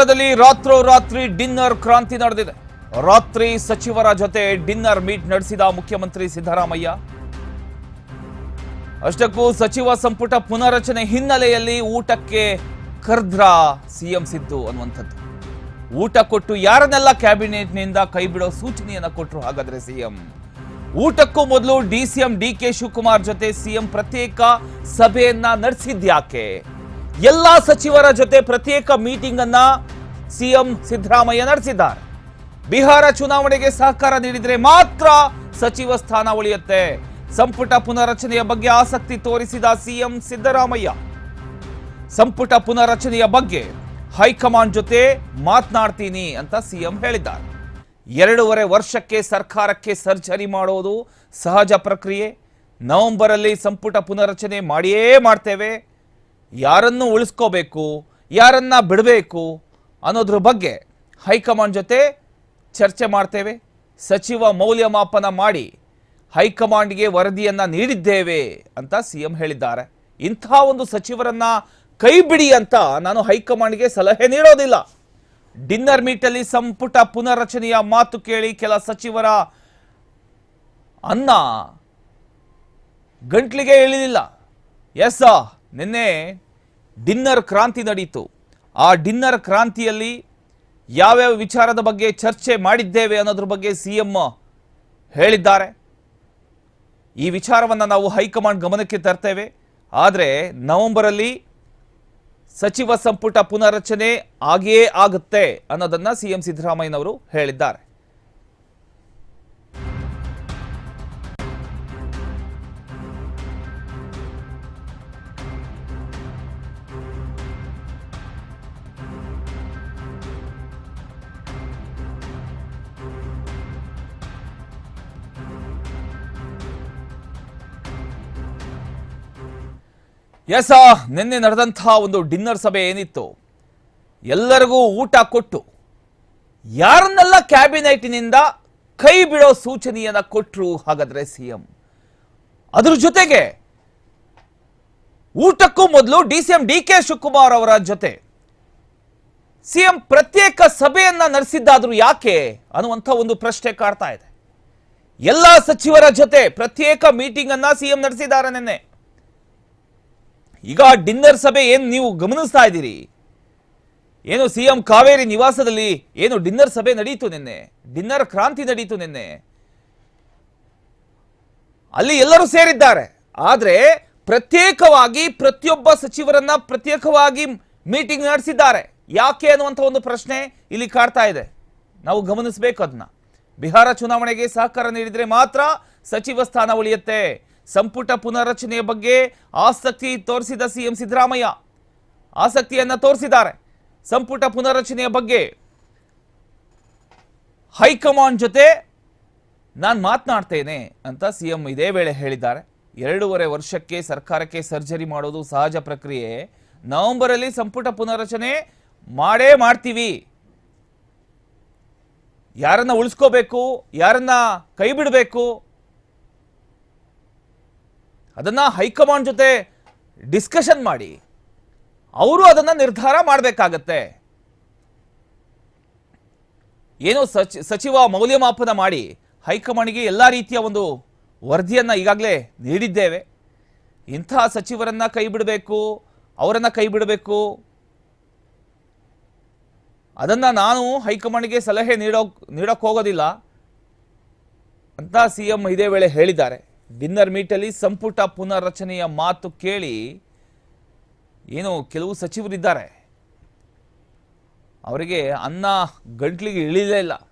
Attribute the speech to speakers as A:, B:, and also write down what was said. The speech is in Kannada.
A: ಸರ್ಕಾರದಲ್ಲಿ ರಾತ್ರೋರಾತ್ರಿ ಡಿನ್ನರ್ ಕ್ರಾಂತಿ ನಡೆದಿದೆ. ರಾತ್ರಿ ಸಚಿವರ ಜೊತೆ ಡಿನ್ನರ್ ಮೀಟ್ ನಡೆಸಿದ ಮುಖ್ಯಮಂತ್ರಿ ಸಿದ್ದರಾಮಯ್ಯ. ಅಷ್ಟಕ್ಕೂ ಸಚಿವ ಸಂಪುಟ ಪುನರಚನೆ ಹಿನ್ನೆಲೆಯಲ್ಲಿ ಊಟಕ್ಕೆ ಕರ್ದ್ರ ಸಿಎಂ ಸಿದ್ದು ಅನ್ನುವಂಥದ್ದು. ಊಟ ಕೊಟ್ಟು ಯಾರನ್ನೆಲ್ಲ ಕ್ಯಾಬಿನೆಟ್ನಿಂದ ಕೈ ಬಿಡೋ ಸೂಚನೆಯನ್ನ ಕೊಟ್ಟರು ಹಾಗಾದ್ರೆ ಸಿಎಂ. ಊಟಕ್ಕೂ ಮೊದಲು ಡಿಸಿಎಂ ಡಿ ಕೆ ಶಿವಕುಮಾರ್ ಜೊತೆ ಸಿಎಂ ಪ್ರತ್ಯೇಕ ಸಭೆಯನ್ನ ನಡೆಸಿದ್ಯಾಕೆ ಎಲ್ಲಾ ಸಚಿವರ ಜೊತೆ ಪ್ರತ್ಯೇಕ ಮೀಟಿಂಗ್ ಅನ್ನ ಸಿಎಂ ಸಿದ್ದರಾಮಯ್ಯ ನಡೆಸಿದ್ದಾರೆ. ಬಿಹಾರ ಚುನಾವಣೆಗೆ ಸಹಕಾರ ನೀಡಿದರೆ ಮಾತ್ರ ಸಚಿವ ಸ್ಥಾನ ಉಳಿಯುತ್ತೆ. ಸಂಪುಟ ಪುನರಚನೆಯ ಬಗ್ಗೆ ಆಸಕ್ತಿ ತೋರಿಸಿದ ಸಿಎಂ ಸಿದ್ದರಾಮಯ್ಯ. ಸಂಪುಟ ಪುನರಚನೆಯ ಬಗ್ಗೆ ಹೈಕಮಾಂಡ್ ಜೊತೆ ಮಾತನಾಡ್ತೀನಿ ಅಂತ ಸಿಎಂ ಹೇಳಿದ್ದಾರೆ. ಎರಡೂವರೆ ವರ್ಷಕ್ಕೆ ಸರ್ಕಾರಕ್ಕೆ ಸರ್ಜರಿ ಮಾಡೋದು ಸಹಜ ಪ್ರಕ್ರಿಯೆ. ನವೆಂಬರಲ್ಲಿ ಸಂಪುಟ ಪುನರಚನೆ ಮಾಡಿಯೇ ಮಾಡ್ತೇವೆ. ಯಾರನ್ನು ಉಳಿಸ್ಕೋಬೇಕು, ಯಾರನ್ನ ಬಿಡಬೇಕು ಅನ್ನೋದ್ರ ಬಗ್ಗೆ ಹೈಕಮಾಂಡ್ ಜೊತೆ ಚರ್ಚೆ ಮಾಡ್ತೇವೆ. ಸಚಿವ ಮೌಲ್ಯಮಾಪನ ಮಾಡಿ ಹೈಕಮಾಂಡ್ಗೆ ವರದಿಯನ್ನು ನೀಡಿದ್ದೇವೆ ಅಂತ ಸಿ ಎಂ ಹೇಳಿದ್ದಾರೆ. ಇಂಥ ಒಂದು ಸಚಿವರನ್ನ ಕೈ ಬಿಡಿ ಅಂತ ನಾನು ಹೈಕಮಾಂಡ್ಗೆ ಸಲಹೆ ನೀಡೋದಿಲ್ಲ. ಡಿನ್ನರ್ ಮೀಟಲ್ಲಿ ಸಂಪುಟ ಪುನರ್ರಚನೆಯ ಮಾತು ಕೇಳಿ ಕೆಲ ಸಚಿವರ ಅನ್ನ ಗಂಟ್ಲಿಗೆ ಇಳಿಲಿಲ್ಲ ಎಸ್ ನಿನ್ನೆ ಡಿನ್ನರ್ ಕ್ರಾಂತಿ ನಡೀತು. ಆ ಡಿನ್ನರ್ ಕ್ರಾಂತಿಯಲ್ಲಿ ಯಾವ್ಯಾವ ವಿಚಾರದ ಬಗ್ಗೆ ಚರ್ಚೆ ಮಾಡಿದ್ದೇವೆ ಅನ್ನೋದ್ರ ಬಗ್ಗೆ ಸಿಎಂ ಹೇಳಿದ್ದಾರೆ. ಈ ವಿಚಾರವನ್ನು ನಾವು ಹೈಕಮಾಂಡ್ ಗಮನಕ್ಕೆ ತರ್ತೇವೆ. ಆದರೆ ನವೆಂಬರಲ್ಲಿ ಸಚಿವ ಸಂಪುಟ ಪುನರಚನೆ ಆಗಿಯೇ ಆಗುತ್ತೆ ಅನ್ನೋದನ್ನು ಸಿ ಎಂ ಸಿದ್ದರಾಮಯ್ಯನವರು ಹೇಳಿದ್ದಾರೆ. ಎಸ್ ನಿನ್ನೆ ನಡೆದಂತಹ ಒಂದು ಡಿನ್ನರ್ ಸಭೆ ಏನಿತ್ತು? ಎಲ್ಲರಿಗೂ ಊಟ ಕೊಟ್ಟು, ಯಾರನ್ನೆಲ್ಲ ಕ್ಯಾಬಿನೆಟ್ನಿಂದ ಕೈ ಬಿಡೋ ಸೂಚನೆಯನ್ನ ಕೊಟ್ಟರು ಹಾಗಾದ್ರೆ ಸಿಎಂ ಅದ್ರ ಜೊತೆಗೆ ಊಟಕ್ಕೂ ಮೊದಲು D C M D K Shivakumar ಅವರ ಜೊತೆ ಸಿಎಂ ಪ್ರತ್ಯೇಕ ಸಭೆಯನ್ನ ನಡೆಸಿದ್ದಾದ್ರೂ ಯಾಕೆ ಅನ್ನುವಂಥ ಒಂದು ಪ್ರಶ್ನೆ ಕಾಡ್ತಾ ಇದೆ. ಎಲ್ಲ ಸಚಿವರ ಜೊತೆ ಪ್ರತ್ಯೇಕ ಮೀಟಿಂಗ್ ಅನ್ನ ಸಿಎಂ ನಡೆಸಿದ್ದಾರೆ ನಿನ್ನೆ. ಈಗ ಡಿನ್ನರ್ ಸಭೆ ಏನು ನೀವು ಗಮನಿಸ್ತಾ ಇದ್ದೀರಿ? ಏನು ಸಿ ಎಂ ಕಾವೇರಿ ನಿವಾಸದಲ್ಲಿ ಏನು ಡಿನ್ನರ್ ಸಭೆ ನಡೆಯಿತು ನಿನ್ನೆ? ಡಿನ್ನರ್ ಕ್ರಾಂತಿ ನಡೆಯಿತು ನಿನ್ನೆ. ಅಲ್ಲಿ ಎಲ್ಲರೂ ಸೇರಿದ್ದಾರೆ. ಆದರೆ ಪ್ರತ್ಯೇಕವಾಗಿ ಪ್ರತಿಯೊಬ್ಬ ಸಚಿವರನ್ನ ಪ್ರತ್ಯೇಕವಾಗಿ ಮೀಟಿಂಗ್ ನಡೆಸಿದ್ದಾರೆ. ಯಾಕೆ ಅನ್ನುವಂಥ ಒಂದು ಪ್ರಶ್ನೆ ಇಲ್ಲಿ ಕಾಡ್ತಾ ಇದೆ. ನಾವು ಗಮನಿಸಬೇಕು ಅದನ್ನ ಬಿಹಾರ ಚುನಾವಣೆಗೆ ಸಹಕಾರ ನೀಡಿದರೆ ಮಾತ್ರ ಸಚಿವ ಸ್ಥಾನ ಉಳಿಯುತ್ತೆ. ಸಂಪುಟ ಪುನರ್ರಚನೆಯ ಬಗ್ಗೆ ಆಸಕ್ತಿ ತೋರಿಸಿದ ಸಿಎಂ ಸಿದ್ದರಾಮಯ್ಯ. ಆಸಕ್ತಿಯನ್ನ ತೋರಿಸಿದ್ದಾರೆ. ಸಂಪುಟ ಪುನರ್ರಚನೆಯ ಬಗ್ಗೆ ಹೈಕಮಾಂಡ್ ಜೊತೆ ನಾನು ಮಾತನಾಡ್ತೇನೆ ಅಂತ ಸಿಎಂ ಇದೇ ವೇಳೆ ಹೇಳಿದ್ದಾರೆ. ಎರಡೂವರೆ ವರ್ಷಕ್ಕೆ ಸರ್ಕಾರಕ್ಕೆ ಸರ್ಜರಿ ಮಾಡೋದು ಸಹಜ ಪ್ರಕ್ರಿಯೆ. ನವೆಂಬರಲ್ಲಿ ಸಂಪುಟ ಪುನರ್ರಚನೆ ಮಾಡೇ ಮಾಡ್ತೀವಿ. ಯಾರನ್ನ ಉಳಿಸ್ಕೋಬೇಕು, ಯಾರನ್ನ ಕೈ ಬಿಡಬೇಕು ಅದನ್ನ ಹೈಕಮಾಂಡ್ ಜೊತೆ ಡಿಸ್ಕಷನ್ ಮಾಡಿ. ಅವರು ಅದನ್ನು ನಿರ್ಧಾರ ಮಾಡಬೇಕಾಗತ್ತೆ. ಏನೋ ಸಚಿ, ಸಚಿವ ಮೌಲ್ಯಮಾಪನ ಮಾಡಿ ಹೈಕಮಾಂಡ್ಗೆ ಎಲ್ಲ ರೀತಿಯ ಒಂದು ವರದಿಯನ್ನು ಈಗಾಗಲೇ ನೀಡಿದ್ದೇವೆ. ಇಂಥ ಸಚಿವರನ್ನು ಕೈ ಬಿಡಬೇಕು, ಅವರನ್ನು ಕೈ ಬಿಡಬೇಕು. ಅದನ್ನು ನಾನು ಹೈಕಮಾಂಡ್ಗೆ ಸಲಹೆ ನೀಡೋ ನೀಡೋಕ್ಕೋಗೋದಿಲ್ಲ ಹೋಗೋದಿಲ್ಲ ಸಿ ಎಂ ಇದೇ ವೇಳೆ ಹೇಳಿದ್ದಾರೆ. ಡಿನ್ನರ್ ಮೀಟಲ್ಲಿ ಸಂಪುಟ ಪುನರ್ರಚನೆಯ ಮಾತು ಕೇಳಿ ಏನು ಕೆಲವು ಸಚಿವರಿದ್ದಾರೆ. ಅವರಿಗೆ ಅನ್ನ ಗಂಟ್ಲಿಗೆ ಇಳಿಲೇ ಇಲ್ಲ.